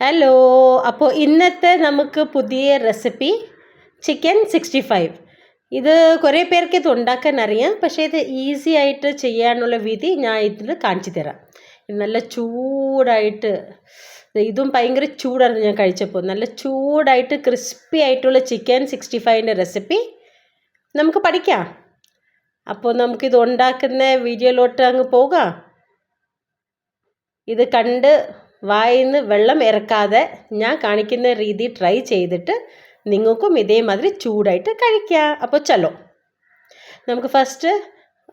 Hello അപ്പോൾ ഇന്നത്തെ നമുക്ക് പുതിയ റെസിപ്പി ചിക്കൻ സിക്സ്റ്റി ഫൈവ് ഇത് കുറേ പേർക്ക് ഇത് ഉണ്ടാക്കാൻ അറിയാം. പക്ഷേ ഇത് ഈസി ആയിട്ട് ചെയ്യാനുള്ള വിധി ഞാൻ ഇതിൽ കാണിച്ചു തരാം. നല്ല ചൂടായിട്ട് ഇതും ഭയങ്കര ചൂടായിരുന്നു ഞാൻ കഴിച്ചപ്പോൾ. നല്ല ചൂടായിട്ട് ക്രിസ്പി ആയിട്ടുള്ള ചിക്കൻ സിക്സ്റ്റി ഫൈവിന്റെ റെസിപ്പി നമുക്ക് പഠിക്കാം. അപ്പോൾ നമുക്കിത് ഉണ്ടാക്കുന്ന വീഡിയോയിലോട്ട് അങ്ങ് പോകാം. ഇത് കണ്ട് വായിന്ന് വെള്ളം ഇറക്കാതെ ഞാൻ കാണിക്കുന്ന രീതി ട്രൈ ചെയ്തിട്ട് നിങ്ങൾക്കും ഇതേമാതിരി ചൂടായിട്ട് കഴിക്കാം. അപ്പോൾ ചലോ. നമുക്ക് ഫസ്റ്റ്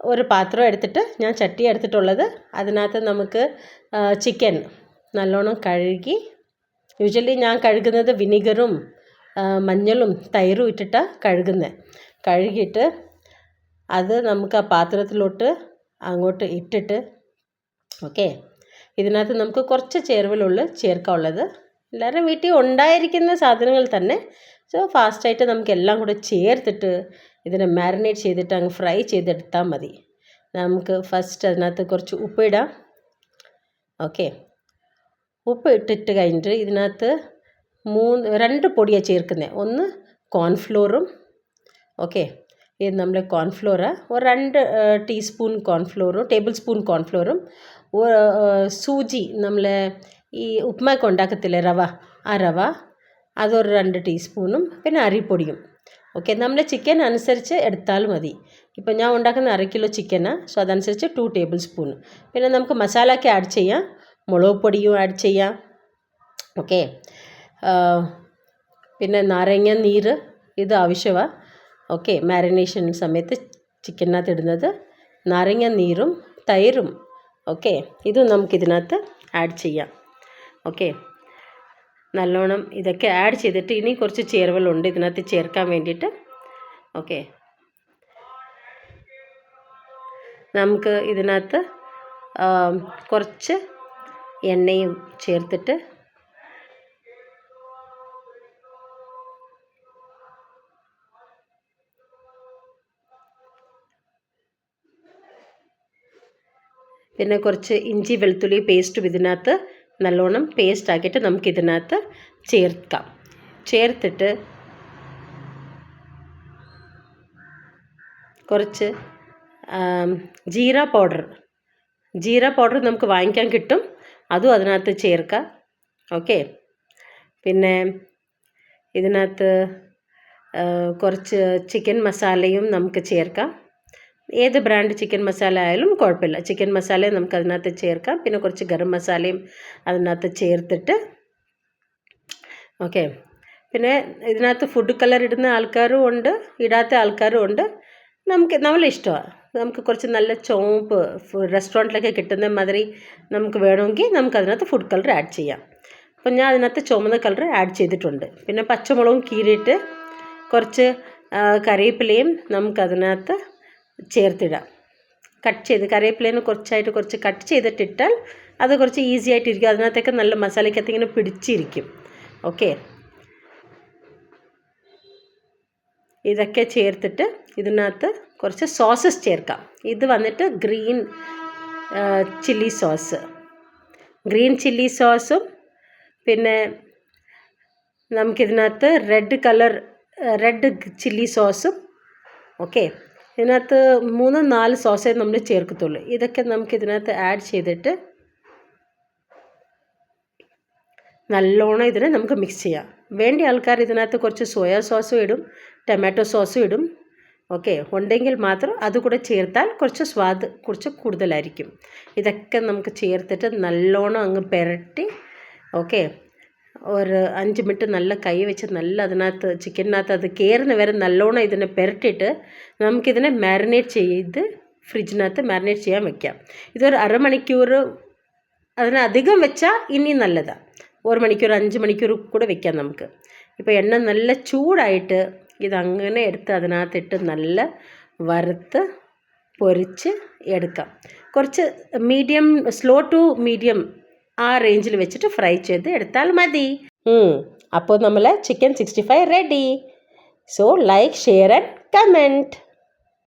ഒരു പാത്രം എടുത്തിട്ട് ഞാൻ ചട്ടി എടുത്തിട്ടുള്ളത് അതിനകത്ത് നമുക്ക് ചിക്കൻ നല്ലോണം കഴുകി യൂഷ്വലി ഞാൻ കഴുകുന്നത് വിനിഗറും മഞ്ഞളും തൈരും ഇട്ടിട്ടാണ് കഴുകുന്നത് കഴുകിയിട്ട് അത് നമുക്ക് ആ പാത്രത്തിലോട്ട് അങ്ങോട്ട് ഇട്ടിട്ട് ഓക്കെ ഇതിനകത്ത് നമുക്ക് കുറച്ച് ചേരുവലുള്ളു ചേർക്കാനുള്ളത് എല്ലാവരും വീട്ടിൽ ഉണ്ടായിരിക്കുന്ന സാധനങ്ങൾ തന്നെ. സോ ഫാസ്റ്റായിട്ട് നമുക്ക് എല്ലാം കൂടെ ചേർത്തിട്ട് ഇതിനെ മാരിനേറ്റ് ചെയ്തിട്ട് അങ്ങ് ഫ്രൈ ചെയ്തെടുത്താൽ മതി. നമുക്ക് ഫസ്റ്റ് അതിനകത്ത് കുറച്ച് ഉപ്പിടാം ഓക്കെ ഉപ്പ് ഇട്ടിട്ട് കഴിഞ്ഞിട്ട് ഇതിനകത്ത് മൂന്ന് രണ്ട് പൊടിയാണ് ചേർക്കുന്നത് ഒന്ന് കോൺഫ്ലോറും ഓക്കെ ഇത് നമ്മൾ കോൺഫ്ലോറ് ഒരു രണ്ട് ടീസ്പൂൺ കോൺഫ്ലോറും ടേബിൾ സ്പൂൺ കോൺഫ്ലോറും സൂചി നമ്മൾ ഈ ഉപ്മാക്ക് ഉണ്ടാക്കത്തില്ലേ റവ? ആ റവ. അതൊരു രണ്ട് ടീസ്പൂണും പിന്നെ അരിപ്പൊടിയും. ഓക്കെ നമ്മൾ ചിക്കൻ അനുസരിച്ച് എടുത്താൽ മതി. ഇപ്പോൾ ഞാൻ ഉണ്ടാക്കുന്ന അര കിലോ ചിക്കനാണ് സോ അതനുസരിച്ച് ടു ടേബിൾ സ്പൂൺ പിന്നെ നമുക്ക് മസാലയൊക്കെ ആഡ് ചെയ്യാം. മുളക് പൊടിയും ആഡ് ചെയ്യാം. ഓക്കെ പിന്നെ നാരങ്ങ നീര് ഇത് ആവശ്യമാണ് ഓക്കെ മാരിനേഷൻ സമയത്ത് ചിക്കനകത്ത് ഇടുന്നത് നാരങ്ങ നീരും തൈരും. ഓക്കെ ഇതും നമുക്കിതിനകത്ത് ആഡ് ചെയ്യാം. ഓക്കെ നല്ലോണം ഇതൊക്കെ ആഡ് ചെയ്തിട്ട് ഇനി കുറച്ച് ചേർവലുണ്ട് ഇതിനകത്ത് ചേർക്കാൻ വേണ്ടിയിട്ട്. ഓക്കെ നമുക്ക് ഇതിനകത്ത് കുറച്ച് എണ്ണയും ചേർത്തിട്ട് പിന്നെ കുറച്ച് ഇഞ്ചി വെളുത്തുള്ളി പേസ്റ്റും ഇതിനകത്ത് നല്ലോണം പേസ്റ്റ് ആക്കിയിട്ട് നമുക്ക് ഇതിനകത്ത് ചേർക്കാം. ചേർത്തിട്ട് കുറച്ച് ജീര പൗഡർ ജീര പൗഡർ നമുക്ക് വാങ്ങിക്കാൻ കിട്ടും. അതും അതിനകത്ത് ചേർക്കാം. ഓക്കെ പിന്നെ ഇതിനകത്ത് കുറച്ച് ചിക്കൻ മസാലയും നമുക്ക് ചേർക്കാം. ഏത് ബ്രാൻഡ് ചിക്കൻ മസാല ആയാലും കുഴപ്പമില്ല. ചിക്കൻ മസാലയും നമുക്ക് അതിനകത്ത് ചേർക്കാം. പിന്നെ കുറച്ച് ഗരം മസാലയും അതിനകത്ത് ചേർത്തിട്ട് ഓക്കെ പിന്നെ ഇതിനകത്ത് ഫുഡ് കളർ ഇടുന്ന ആൾക്കാരും ഉണ്ട് ഇടാത്ത ആൾക്കാരും ഉണ്ട്. നമുക്ക് നമ്മളെ ഇഷ്ടമാണ് നമുക്ക് കുറച്ച് നല്ല ചോമ്പ് റെസ്റ്റോറന്റിലൊക്കെ കിട്ടുന്ന മാതിരി നമുക്ക് വേണമെങ്കിൽ നമുക്ക് അതിനകത്ത് ഫുഡ് കളർ ആഡ് ചെയ്യാം. അപ്പം ഞാൻ അതിനകത്ത് ചുമന്ന കളർ ആഡ് ചെയ്തിട്ടുണ്ട്. പിന്നെ പച്ചമുളകും കീറിയിട്ട് കുറച്ച് കറിവേപ്പിലയും നമുക്കതിനകത്ത് ചേർത്തിടാം കട്ട് ചെയ്ത് കറിവേപ്പിലേനെ കുറച്ചായിട്ട് കുറച്ച് കട്ട് ചെയ്തിട്ടിട്ടാൽ അത് കുറച്ച് ഈസി ആയിട്ടിരിക്കും. അതിനകത്തൊക്കെ നല്ല മസാലയ്ക്കകത്ത് ഇങ്ങനെ പിടിച്ചിരിക്കും. ഓക്കെ ഇതൊക്കെ ചേർത്തിട്ട് ഇതിനകത്ത് കുറച്ച് സോസസ് ചേർക്കാം. ഇത് വന്നിട്ട് green chilli sauce green chilli സോസും പിന്നെ നമുക്കിതിനകത്ത് റെഡ് കളർ റെഡ് ചില്ലി സോസും ഓക്കെ ഇതിനകത്ത് മൂന്ന് നാല് സോസേ നമ്മൾ ചേർക്കത്തുള്ളൂ. ഇതൊക്കെ നമുക്ക് ഇതിനകത്ത് ആഡ് ചെയ്തിട്ട് നല്ലോണം ഇതിനെ നമുക്ക് മിക്സ് ചെയ്യാം. വേണ്ട ആൾക്കാർ ഇതിനകത്ത് കുറച്ച് സോയാ സോസും ഇടും ടൊമാറ്റോ സോസും ഇടും. ഓക്കെ ഉണ്ടെങ്കിൽ മാത്രം അതുകൂടെ ചേർത്താൽ കുറച്ച് സ്വാദ് കുറച്ച് കൂടുതലായിരിക്കും. ഇതൊക്കെ നമുക്ക് ചേർത്തിട്ട് നല്ലോണം അങ്ങ് പുരട്ടി ഓക്കെ ഒരു അഞ്ച് മിനിറ്റ് നല്ല കൈ വെച്ച് നല്ല അതിനകത്ത് ചിക്കനകത്ത് അത് കയറുന്ന വരെ നല്ലോണം ഇതിനെ പുരട്ടിയിട്ട് നമുക്കിതിനെ മാരിനേറ്റ് ചെയ്ത് ഫ്രിഡ്ജിനകത്ത് മാരിനേറ്റ് ചെയ്യാൻ വെക്കാം. ഇതൊരു അരമണിക്കൂർ അതിനധികം വെച്ചാൽ ഇനിയും നല്ലതാണ് ഒരു മണിക്കൂർ അഞ്ച് മണിക്കൂർ കൂടെ വെക്കാം നമുക്ക്. ഇപ്പോൾ എണ്ണ നല്ല ചൂടായിട്ട് ഇതങ്ങനെ എടുത്ത് അതിനകത്തിട്ട് നല്ല വറുത്ത് പൊരിച്ച് എടുക്കാം. കുറച്ച് മീഡിയം സ്ലോ ടു മീഡിയം ആ റേഞ്ചിൽ വെച്ചിട്ട് ഫ്രൈ ചെയ്ത് എടുത്താൽ മതി. അപ്പോൾ നമ്മൾ chicken sixty five ready so like share and comment